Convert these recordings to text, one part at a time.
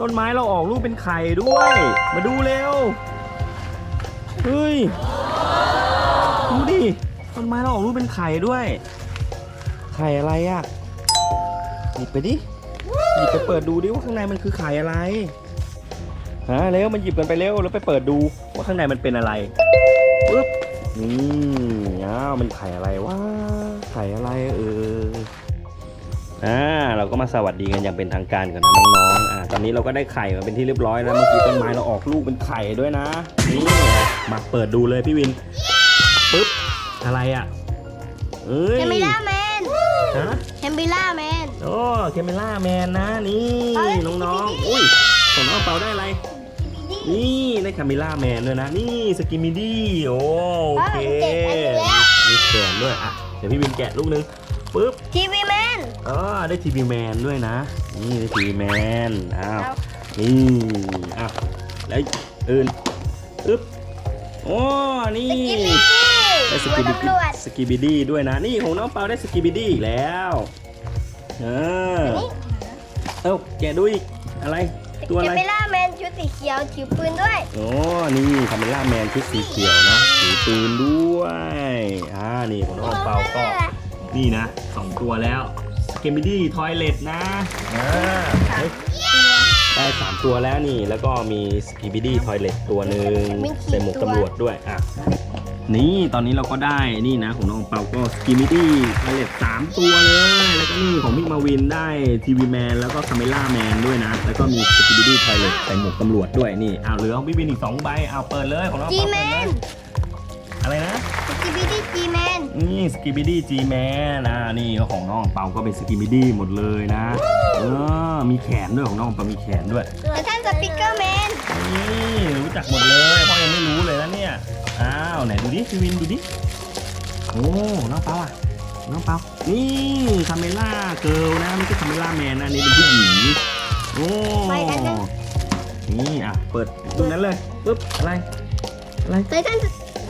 ต้นไม้เราออกลูกเป็นไข่ด้วย มาดูเร็ว เฮ้ย ดูดิ ต้นไม้เราออกลูกเป็นไข่ด้วย ไข่อะไรอะหยิบไปดิ หยิบไปเปิดดูดิว่าข้างในมันคือไข่อะไรฮะเร็วมันหยิบกันไปเร็วแล้วไปเปิดดูว่าข้างในมันเป็นอะไรปึ๊บนี่อ้าวมันไข่อะไรวะไข่อะไรเอออ่าเราก็มาสวัสดีกันอย่างเป็นทางการก่อนนะน้องๆอ่า อนนี้เราก็ได้ไข่มาเป็นที่เรียบร้อยแล้วเมื่อกี้ต้นไม้เราออกลูกเป็นไข่ด้วยนะ นี่มาเปิดดูเลยพี่วินปึ๊บอะไรอะเอ้ยแคมิล่าแมนฮะแคมิล่าแมนโอ้เคเมล่าแมนนะนี่เอาเลยน้องๆอุ้ยของน้องเปาได้อะไรนี่ได้คาเมล่าแมนด้วยนะ นี่สกิมิดี้โอโอเคอ้าวเจ็ดอันแล้วมีแขนด้วยอะเดี๋ยวพี่วินแกะลูกนึงปึ๊บทีวีแม นอ๋อได้ทีวีแมนด้วยนะ นี่ได้ทีวีแมนอ้าวเอานี่อะแล้วอื่นปึ๊บโอ้นี่สกิปปี้ได้สหัวกิบิตำรวจสกิบิดี้ด้วยนะ นี่ของน้องเปาได้สกิบิดี้อีกแล้วเออเอ้าแกะดูอีกอะไรตัวแคอะไรมิล่าแมนชุดสีเขียวถือปืนด้วยโอ้นี่คาเมล่าแมนชุดสีเขียวนะถือปืนด้วยอ่านี่ของน้องเปาก็นี่นะสองตัวแล้ว สกิบิดี้ทอยเลตนะอ่าเฮ้ยได้สามตัวแล้วนี่ แล้วก็มีสกิบิดี้ทอยเลตตัวหนึ่งใส่หมวกตำรวจด้วยอะนี่ตอนนี้เราก็ได้นี่นะของน้องเปาก็สกิมิดี้พาเลตสามตัวเลย แล้วก็นี่ของมิกมาวินได้ทีวีแมนแล้วก็คาเมล่าแมนด้วยนะ แล้วก็มีสกิมิดี้พาเลตใส่หมวกตำรวจด้วยนี่อ้าวเหลือของพี่วินอีกสองใบอ้าวเปิดเลยของน้องจีเปาแมเปิดเลยนอะไรนะ สกิปปี้จีแมนนี่สกิมิดี้จีแมนนะนี่ก็ของน้องเปาก็เป็นสกิมิดี้หมดเลยนะ เออ มีแขนด้วยของน้องเปามีแขนด้วยแต่ท่านสปิเกอร์แมนนี่รู้จักหมดเลยพ่อยังไม่รู้เลยนะเนี่ย อ้าวไหนดูดิพี่วินดูดิ โอ้ น้องเปาอะ น้องเปา นี่คาเมล่าเกิลนะไม่ใช่คาเมล่าแมนนะอันนี่เป็นผู้หญิง โอ้นี่อะ เปิดตรงนั้นเลย ปึ๊บ อะไร อะไรไททัน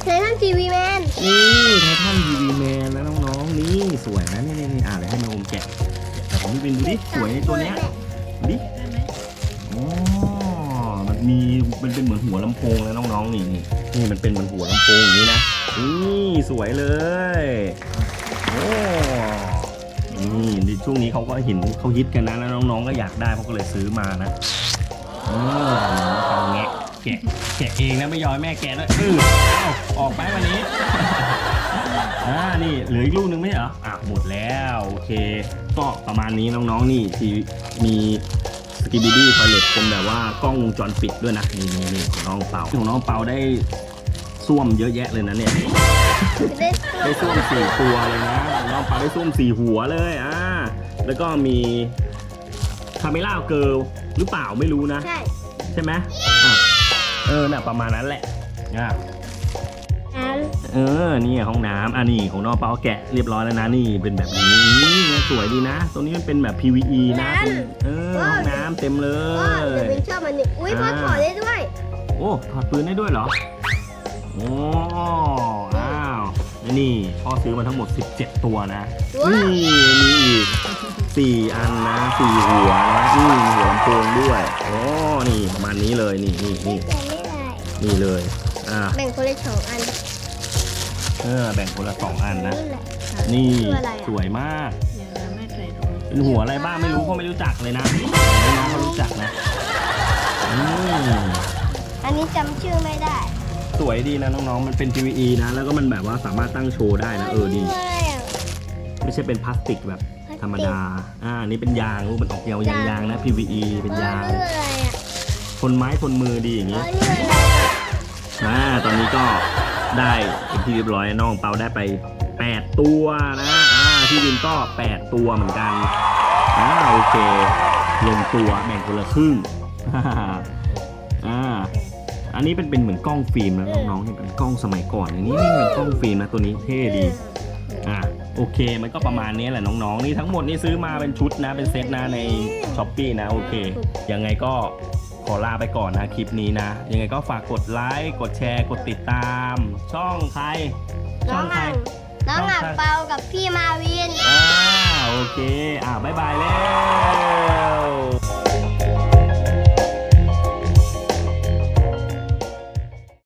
ไททันทีวีแมนนี่ไททันยีวีแมนนะน้องๆนี่สวยนะนี่นี่นี่อะเดี๋ยวให้แม่อมแกะแกะแต่ของพี่วินดูดิสวยในตัวเนี้ยดูดิอ๋อมันมีมันเป็นเหมือนหัวลำโพงแล้วน้องๆนี่นี่นี่มันเป็นเหมือนหัวลำโพงอย่างนี้นะนี่สวยเลยโอ้นี่ในช่วงนี้เขาก็เห็นเขาฮิตกันนะแล้วน้องๆก็อยากได้เขาก็เลยซื้อมานะอืมเอาแงะ แกะแกะเองนะไม่ยอมให้แม่แกะด้วยเออเอาออกไปวันนี้ อ่านี่เหลืออีกลูกหนึงไม่ใช่เหรออะหมดแล้วโอเค ก็ประมาณนี้น้องๆนี่ที่มีสกิบิดี้ทอยเลตเป็นแบบว่ากล้องวงจรปิดด้วยนะนี่นี่นี่ของน้องเปาของน้องเปาได้ส้วมเยอะแยะเลยนะเนี่ย ได้ได้ส้วมสี่ตัวเลยนะของน้องเปาได้ส้วมสี่หัวเลยอ่าแล้วก็มีคาเมล่าเกิลหรือเปล่าไม่รู้นะ ใช่ ใช่ไหมอะ เออน่ะประมาณนั้นแหละอะอันเออนี่ห้องน้ำอะนี่ของน้องเปาแกะเรียบร้อยแล้วนะนี่เป็นแบบนี้นี่นะสวยดีนะ ตรงนี้มันเป็นแบบ PVE นะเป็นเออห้องน้ำเต็มเลพ่อเดี๋ยวยเป็นชอบมันนี่อุ้ยพ่อถอดได้ด้วย โอ้ถอดปืนได้ด้วยเหรอ โอ้อ้าว นี่พ่อซื้อมาทั้งหมด 17 ตัวนะว้าวนี่มีอีก4อันนะ4หัวนะนี่มีหัวลำโพงด้วยโอ้นี่ประมาณนี้เลยนี่นี่นี่แต่ไม่ได้นี่เลยอ่าแบ่งคนละสองอันเออแบ่งคนละสองอันนะ นี่แหละนี่คืออะไรสอะวยมากยังไม่เคยดูเป็นหัวอะไรบ้างไม่รู้เพราะไม่รู้จักเลยนะน้องๆเขารู้จักนะอืมอันนี้จำชื่อไม่ได้ สวยดีนะน้องๆ มันเป็น PVE นะ แล้วก็มันแบบว่าสามารถตั้งโชว์ได้นะเออดีคืออะไรอะไม่ใช่เป็นพลาสติกแบบธรรมดา อ่า นี่เป็นยางลูกมันออกยาวยางๆนะ PVE เป็นยางเออนี่อะไรอะทนไม้ทนมือดีอย่างเอนี้อนี่อะไรอะอ่าตอนนี้ก็ได้เป็นที่เรียบร้อยน้องเปาได้ไป 8 ตัวนะอ่าที่วินก็ 8 ตัวเหมือนกันอ่าโอเคลงตัวแบ่งคนละครึ่งอ่า อันนี้เป็นเป็นเหมือนกล้องฟิล์มนะน้องๆนี่เป็นกล้องสมัยก่อนอย่างนี้นี่เป็นกล้องฟิล์มนะตัวนี้เท่ดีอะโอเคมันก็ประมาณนี้แหละน้องๆ นี่ทั้งหมดนี่ซื้อมาเป็นชุดนะเป็นเซตนะในช้อปปีนะโอเคยังไงก็ขอลาไปก่อนนะคลิปนี้นะ ยังไงก็ฝากกดไลค์กดแชร์กดติดตาม ช่องใครน้ช่อองงใครอ่างน้องอ่างเปากับพี่มาวินอ่าโอเค อ่าบายบายแล้ว